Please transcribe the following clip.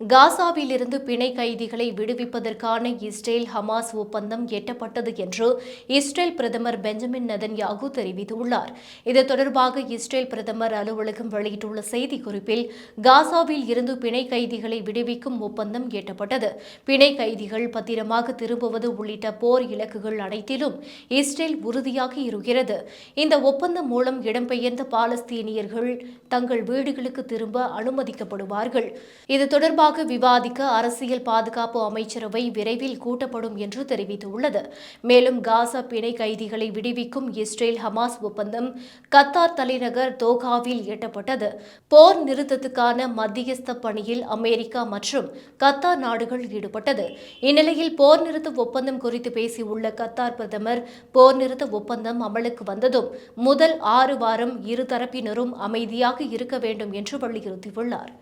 காசாவிலிருந்து பிணை கைதிகளை விடுவிப்பதற்கான Israel Hamas ஒப்பந்தம் எட்டப்பட்டது என்று இஸ்ரேல் பிரதமர் பெஞ்சமின் நதன்யாகு தெரிவித்துள்ளார். இது தொடர்பாக இஸ்ரேல் பிரதமர் அலுவலகம் வெளியிட்டுள்ள செய்திக்குறிப்பில் காசாவில் இருந்து பிணை கைதிகளை விடுவிக்கும் ஒப்பந்தம் எட்டப்பட்டது. பிணை கைதிகள் பத்திரமாக திரும்புவது உள்ளிட்ட போர் இலக்குகள் அனைத்திலும் இஸ்ரேல் உறுதியாக இருக்கிறது. இந்த ஒப்பந்தம் மூலம் இடம்பெயர்ந்த பாலஸ்தீனியர்கள் தங்கள் வீடுகளுக்கு திரும்ப அனுமதிக்கப்படுவார்கள். இது தொடர்பாக விவாதிக்க அரசியல் பாதுகாப்பு அமைச்சரவை விரைவில் கூட்டப்படும் என்று தெரிவித்துள்ளது. மேலும் காசா பிணை கைதிகளை விடுவிக்கும் இஸ்ரேல் ஹமாஸ் ஒப்பந்தம் கத்தார் தலைநகர் தோகாவில் எட்டப்பட்டது. போர் நிறுத்தத்துக்கான மத்தியஸ்த பணியில் அமெரிக்கா மற்றும் கத்தார் நாடுகள் ஈடுபட்டது. இந்நிலையில் போர் நிறுத்த ஒப்பந்தம் குறித்து பேசியுள்ள கத்தார் பிரதமர் போர் நிறுத்த ஒப்பந்தம் அமலுக்கு வந்ததும் முதல் ஆறு வாரம் இரு தரப்பினரும் அமைதியாக இருக்க வேண்டும் என்று வலியுறுத்தியுள்ளார்.